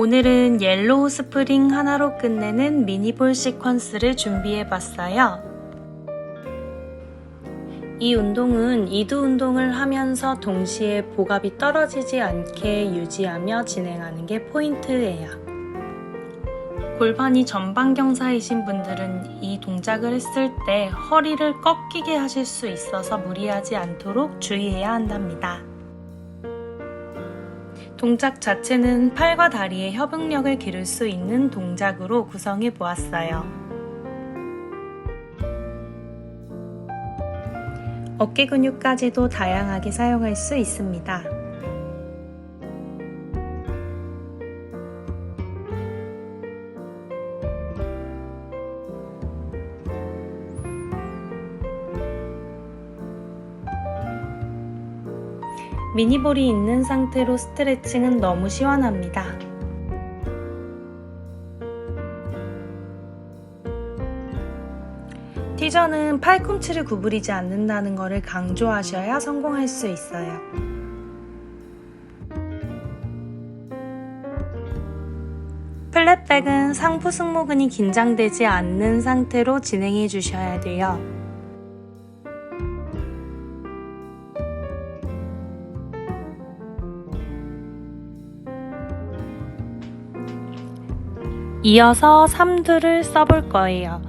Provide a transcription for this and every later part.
오늘은 옐로우 스프링 하나로 끝내는 미니볼 시퀀스를 준비해 봤어요. 이 운동은 이두 운동을 하면서 동시에 복압이 떨어지지 않게 유지하며 진행하는 게 포인트예요. 골반이 전방경사이신 분들은 이 동작을 했을 때 허리를 꺾이게 하실 수 있어서 무리하지 않도록 주의해야 한답니다. 동작 자체는 팔과 다리의 협응력을 기를 수 있는 동작으로 구성해 보았어요. 어깨 근육까지도 다양하게 사용할 수 있습니다. 미니볼이 있는 상태로 스트레칭은 너무 시원합니다. 티저는 팔꿈치를 구부리지 않는다는 것을 강조하셔야 성공할 수 있어요. 플랫백은 상부 승모근이 긴장되지 않는 상태로 진행해 주셔야 돼요. 이어서 삼두를 써볼 거예요.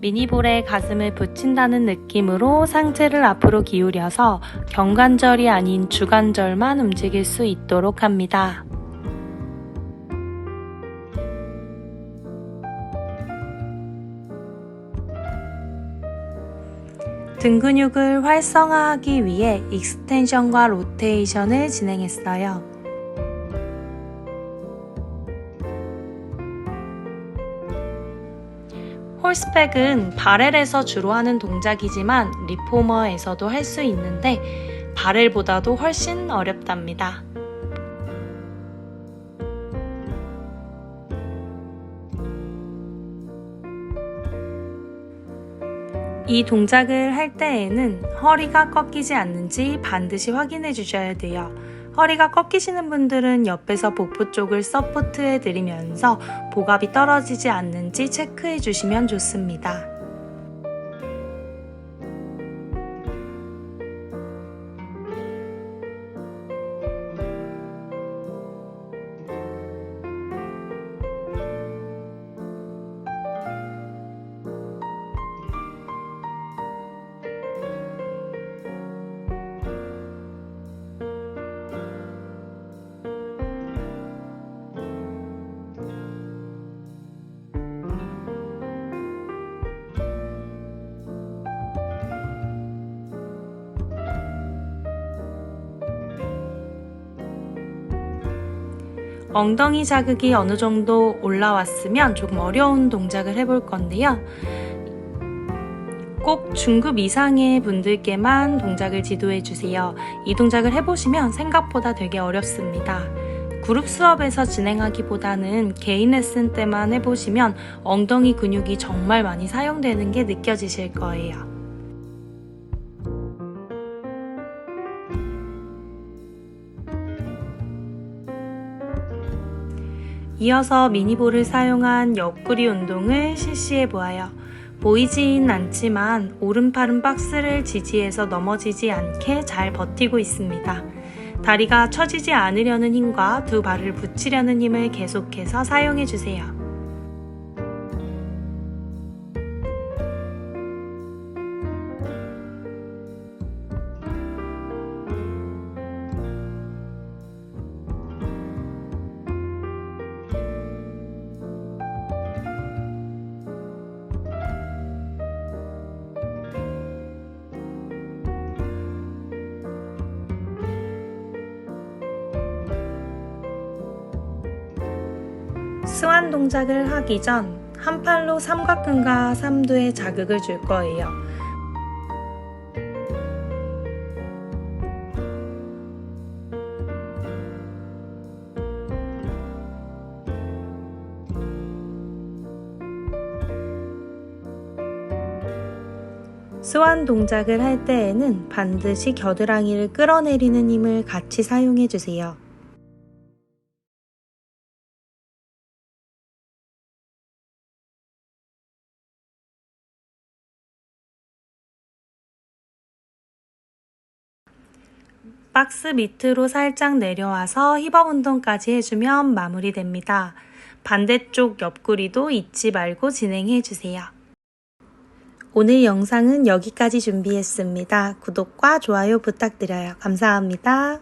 미니볼에 가슴을 붙인다는 느낌으로 상체를 앞으로 기울여서 경관절이 아닌 주관절만 움직일 수 있도록 합니다. 등 근육을 활성화하기 위해 익스텐션과 로테이션을 진행했어요. 홀스백은 바렐에서 주로 하는 동작이지만 리포머에서도 할 수 있는데 바렐보다도 훨씬 어렵답니다. 이 동작을 할 때에는 허리가 꺾이지 않는지 반드시 확인해 주셔야 돼요. 허리가 꺾이시는 분들은 옆에서 복부 쪽을 서포트해 드리면서 복압이 떨어지지 않는지 체크해 주시면 좋습니다. 엉덩이 자극이 어느 정도 올라왔으면 조금 어려운 동작을 해볼 건데요. 꼭 중급 이상의 분들께만 동작을 지도해 주세요. 이 동작을 해보시면 생각보다 되게 어렵습니다. 그룹 수업에서 진행하기보다는 개인 레슨 때만 해보시면 엉덩이 근육이 정말 많이 사용되는 게 느껴지실 거예요. 이어서 미니볼을 사용한 옆구리 운동을 실시해 보아요. 보이진 않지만 오른팔은 박스를 지지해서 넘어지지 않게 잘 버티고 있습니다. 다리가 처지지 않으려는 힘과 두 발을 붙이려는 힘을 계속해서 사용해 주세요. 스완 동작을 하기 전 한 팔로 삼각근과 삼두에 자극을 줄 거예요. 스완 동작을 할 때에는 반드시 겨드랑이를 끌어내리는 힘을 같이 사용해 주세요. 박스 밑으로 살짝 내려와서 힙업 운동까지 해주면 마무리됩니다. 반대쪽 옆구리도 잊지 말고 진행해주세요. 오늘 영상은 여기까지 준비했습니다. 구독과 좋아요 부탁드려요. 감사합니다.